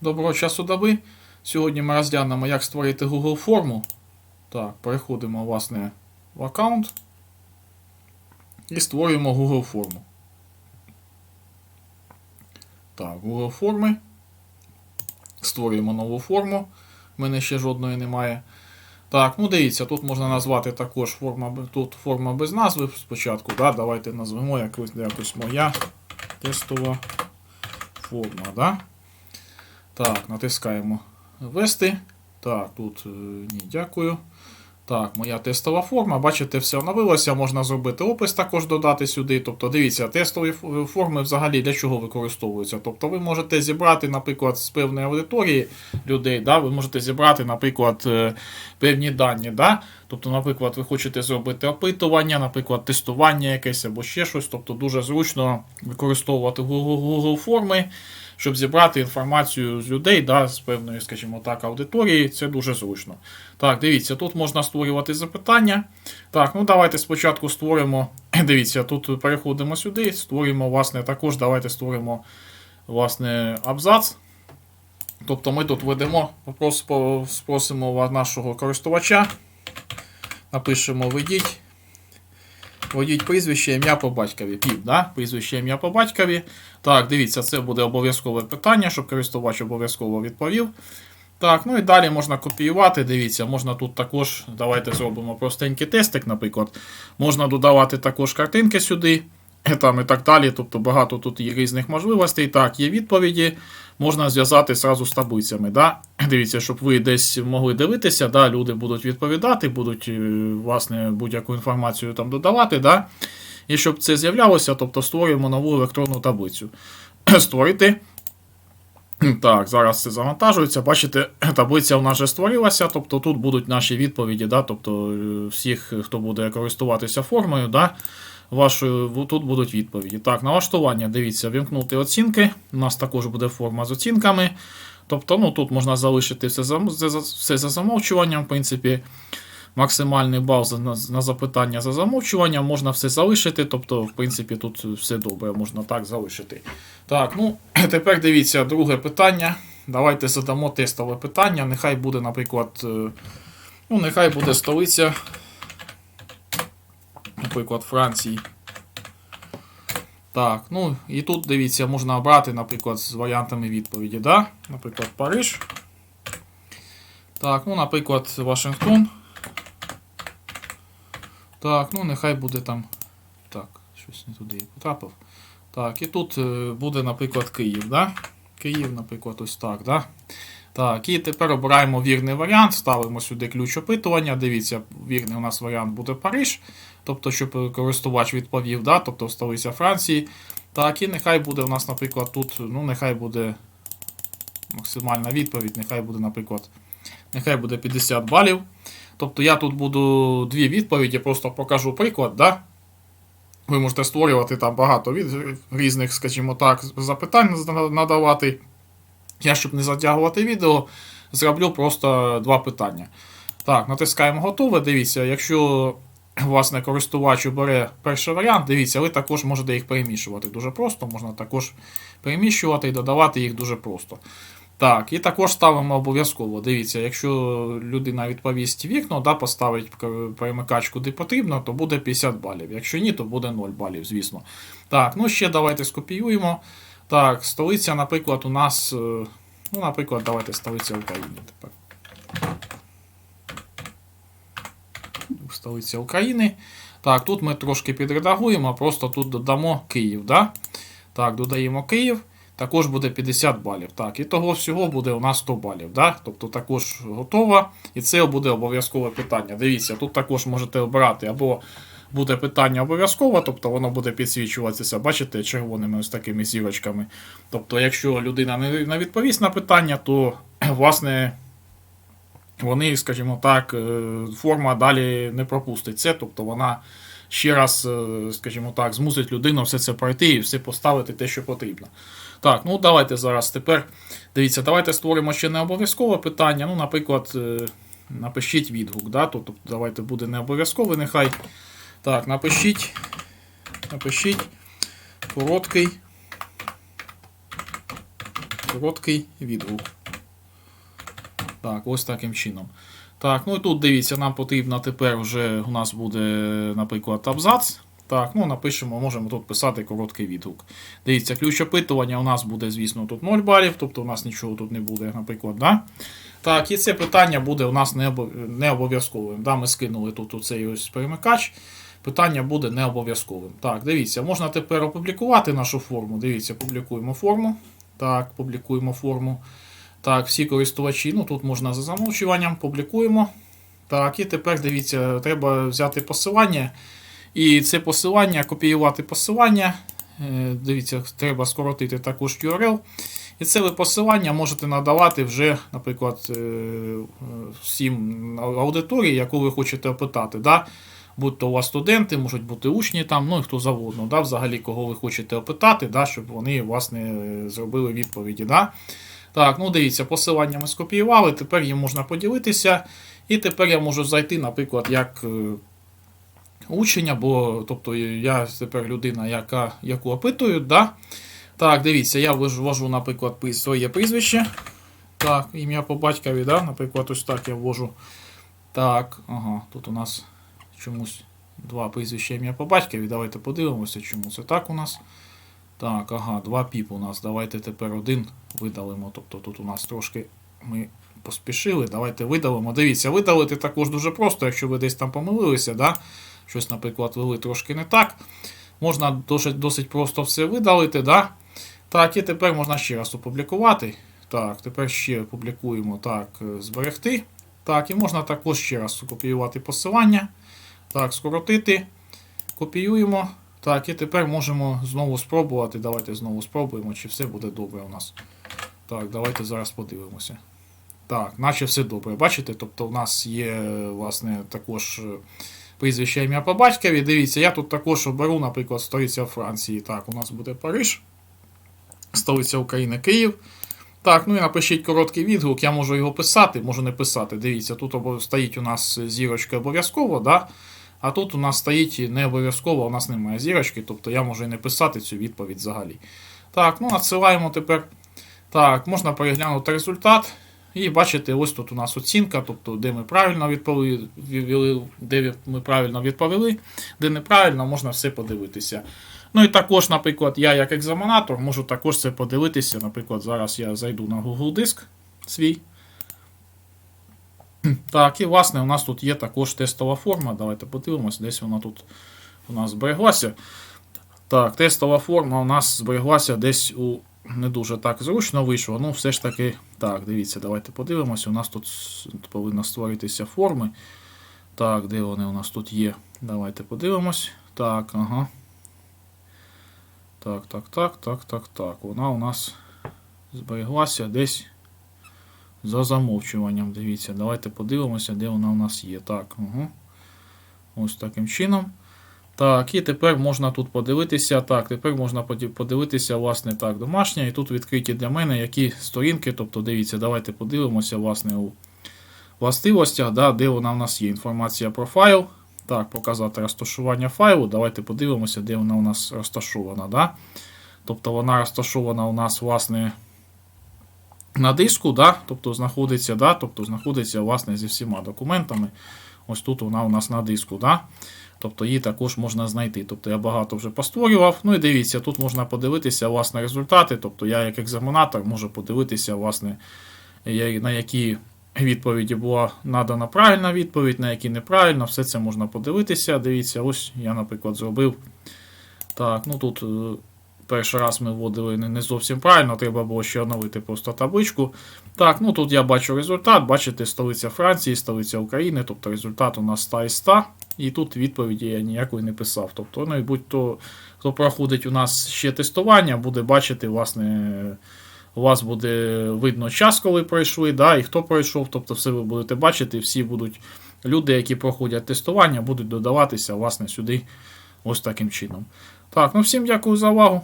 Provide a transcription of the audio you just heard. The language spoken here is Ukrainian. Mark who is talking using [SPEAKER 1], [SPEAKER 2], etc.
[SPEAKER 1] Доброго часу доби. Сьогодні ми розглянемо, як створити Google форму. Так, переходимо власне в аккаунт і створюємо Google форму. Так, Google форми. Створюємо нову форму. У мене ще жодної немає. Так, ну дивіться, тут можна назвати також форма, тут форма без назви спочатку. Да? Давайте назвемо якось, якось моя тестова форма. Да? Так, натискаємо ввести. Так, тут е, ні, дякую. Так, моя тестова форма. Бачите, все оновилося. Можна зробити опис також додати сюди. Тобто, дивіться, тестові форми взагалі для чого використовуються. Тобто, ви можете зібрати, наприклад, з певної аудиторії людей, да, ви можете зібрати, наприклад, е, певні дані. Да? Тобто, наприклад, ви хочете зробити опитування, наприклад, тестування якесь або ще щось. Тобто, дуже зручно використовувати Google форми щоб зібрати інформацію з людей, да, з певної, скажімо так, аудиторії, це дуже зручно. Так, дивіться, тут можна створювати запитання. Так, ну давайте спочатку створимо. Дивіться, тут переходимо сюди, створюємо, власне, також давайте створимо власне, абзац. Тобто ми тут ведемо, спросимо нашого користувача. Напишемо введіть. Введіть прізвище, ім'я по батькові. Пів, да? Прізвище, ім'я по батькові. Так, дивіться, це буде обов'язкове питання, щоб користувач обов'язково відповів. Так, ну і далі можна копіювати. Дивіться, можна тут також, давайте зробимо простенький тестик, наприклад. Можна додавати також картинки сюди, там і так далі. Тобто багато тут є різних можливостей. Так, є відповіді. Можна зв'язати зразу з таблицями. Да? Дивіться, щоб ви десь могли дивитися, да? люди будуть відповідати, будуть е, власне будь-яку інформацію там додавати. Да? І щоб це з'являлося, тобто створюємо нову електронну таблицю. Створити. Так, зараз це завантажується. Бачите, таблиця в нас вже створилася, тобто тут будуть наші відповіді, да, тобто е, всіх, хто буде користуватися формою, да, вашою, тут будуть відповіді. Так, налаштування, дивіться, вімкнути оцінки. У нас також буде форма з оцінками. Тобто, ну, тут можна залишити все за, все за замовчуванням, в принципі. Максимальний бал на, на запитання за замовчуванням, можна все залишити. Тобто, в принципі, тут все добре, можна так залишити. Так, ну тепер дивіться, друге питання. Давайте задамо тестове питання. Нехай буде, наприклад, е, ну, нехай буде столиця, наприклад, Франції. Так, ну і тут дивіться, можна обрати, наприклад, з варіантами відповіді. Да? Наприклад, Париж. Так, ну, наприклад, Вашингтон. Так, ну нехай буде там. Так, щось не туди потрапив. Так, і тут е, буде, наприклад, Київ, да? Київ, наприклад, ось так, да? Так, і тепер обираємо вірний варіант, ставимо сюди ключ опитування. Дивіться, вірний у нас варіант буде Париж, тобто, щоб користувач відповів, да? тобто столиця Франції. Так, і нехай буде у нас, наприклад, тут, ну, нехай буде максимальна відповідь, нехай буде, наприклад, нехай буде 50 балів. Тобто я тут буду дві відповіді, просто покажу приклад, да? Ви можете створювати там багато від різних, скажімо так, запитань надавати. Я, щоб не затягувати відео, зроблю просто два питання. Так, натискаємо готове. Дивіться, якщо власне користувач обере перший варіант, дивіться, ви також можете їх перемішувати дуже просто. Можна також переміщувати і додавати їх дуже просто. Так, і також ставимо обов'язково. Дивіться, якщо людина відповість вікно, да, поставить к- перемикач куди потрібно, то буде 50 балів. Якщо ні, то буде 0 балів, звісно. Так, ну ще давайте скопіюємо. Так, столиця, наприклад, у нас. е, Ну, наприклад, давайте столиця України тепер. Столиця України. Так, тут ми трошки підредагуємо, просто тут додамо Київ. Да? Так, додаємо Київ. Також буде 50 балів. Так, і того всього буде у нас 100 балів. Да? Тобто також готово. І це буде обов'язкове питання. Дивіться, тут також можете обирати або буде питання обов'язково, тобто воно буде підсвічуватися, бачите, червоними ось такими зірочками. Тобто, якщо людина не не відповість на питання, то власне. Вони, скажімо так, е, форма далі не пропустить це, тобто вона ще раз, е, скажімо так, змусить людину все це пройти і все поставити те, що потрібно. Так, ну давайте зараз тепер. Дивіться, давайте створимо ще не обов'язкове питання. Ну, наприклад, е, напишіть відгук. Да? Тобто давайте буде не обов'язкове, нехай. Так, напишіть. Напишіть короткий. короткий відгук. Так, ось таким чином. Так, ну і тут дивіться, нам потрібно тепер вже у нас буде, наприклад, абзац. Так, ну напишемо, можемо тут писати короткий відгук. Дивіться, ключ опитування у нас буде, звісно, тут 0 балів, тобто у нас нічого тут не буде, наприклад. Да? Так, і це питання буде у нас не обов'язковим. Да, ми скинули тут оцей ось перемикач. Питання буде не обов'язковим. Так, дивіться, можна тепер опублікувати нашу форму. Дивіться, публікуємо форму. Так, публікуємо форму. Так, всі користувачі, ну тут можна за замовчуванням, публікуємо. Так, і тепер дивіться, треба взяти посилання. І це посилання, копіювати посилання. Е, Дивіться, треба скоротити також URL. І це ви посилання можете надавати вже, наприклад, е, всім аудиторії, яку ви хочете опитати. Да? Будь то у вас студенти, можуть бути учні, там, ну і хто завгодно, да? взагалі кого ви хочете опитати, да? щоб вони власне зробили відповіді. Да? Так, ну дивіться, посилання ми скопіювали, тепер їм можна поділитися. І тепер я можу зайти, наприклад, як е, учень, або тобто я тепер людина, яка, яку опитують. Да? Так, дивіться, я ввожу, наприклад, своє прізвище. Так, ім'я по батькові, да? наприклад, ось так я ввожу. Так, ага, тут у нас чомусь два прізвища ім'я по батькові. Давайте подивимося, чому це так у нас. Так, ага, два піп у нас. Давайте тепер один видалимо. Тобто тут у нас трошки ми поспішили. Давайте видалимо. Дивіться, видалити також дуже просто, якщо ви десь там помилилися, да? щось, наприклад, вели трошки не так. Можна досить, досить просто все видалити. Да? Так, і тепер можна ще раз опублікувати. Так, тепер ще публікуємо так, е, зберегти. Так, і можна також ще раз копіювати посилання. Так, скоротити. Копіюємо. Так, і тепер можемо знову спробувати. Давайте знову спробуємо, чи все буде добре у нас. Так, давайте зараз подивимося. Так, наче все добре. Бачите? Тобто у нас є, власне, також е, прізвище ім'я по батькові. Дивіться, я тут також оберу, наприклад, столиця Франції. Так, у нас буде Париж, столиця України Київ. Так, ну і напишіть короткий відгук, я можу його писати, можу не писати. Дивіться, тут стоїть у нас зірочка обов'язково, да? А тут у нас стоїть не обов'язково, у нас немає зірочки, тобто я можу і не писати цю відповідь взагалі. Так, ну надсилаємо тепер. Так, можна переглянути результат. І бачите, ось тут у нас оцінка, тобто де ми правильно відповіли, де ми правильно відповіли, де неправильно, можна все подивитися. Ну і також, наприклад, я як екзаменатор можу також це подивитися. Наприклад, зараз я зайду на Google диск свій. Так, і власне у нас тут є також тестова форма. Давайте подивимось, десь вона тут у нас збереглася. Так, тестова форма у нас збереглася десь у не дуже так зручно вийшло. Ну, все ж таки, так, дивіться, давайте подивимося. У нас тут повинні створитися форми. Так, де вони у нас тут є? Давайте подивимось. Так, ага. Так, так, так, так, так, так. Вона у нас збереглася десь за замовчуванням. Дивіться, давайте подивимося, де вона у нас є. Так, угу. ось таким чином. Так, і тепер можна тут подивитися. Так, тепер можна подивитися, власне, так, домашнє. І тут відкриті для мене які сторінки. Тобто, дивіться, давайте подивимося, власне, у властивостях, да, де вона у нас є. Інформація про файл. Так, показати розташування файлу. Давайте подивимося, де вона у нас розташована. Да? Тобто вона розташована у нас, власне, на диску, да? тобто знаходиться, да? тобто знаходиться, власне, зі всіма документами. Ось тут вона у нас на диску. Да? Тобто її також можна знайти. Тобто я багато вже постворював. Ну і дивіться, тут можна подивитися власне результати. Тобто я як екзаменатор можу подивитися, власне, на які відповіді була надана правильна відповідь, на які неправильно. Все це можна подивитися. Дивіться, ось я, наприклад, зробив. Так, ну тут е, перший раз ми вводили не, зовсім правильно, треба було ще оновити просто табличку. Так, ну тут я бачу результат. Бачите, столиця Франції, столиця України, тобто результат у нас 100 із 100. І тут відповіді я ніякої не писав. Тобто, ну і будь-то, хто проходить у нас ще тестування, буде бачити, власне, у вас буде видно час, коли пройшли, да, і хто пройшов. Тобто, все ви будете бачити, всі будуть люди, які проходять тестування, будуть додаватися, власне, сюди ось таким чином. Так, ну всім дякую за увагу.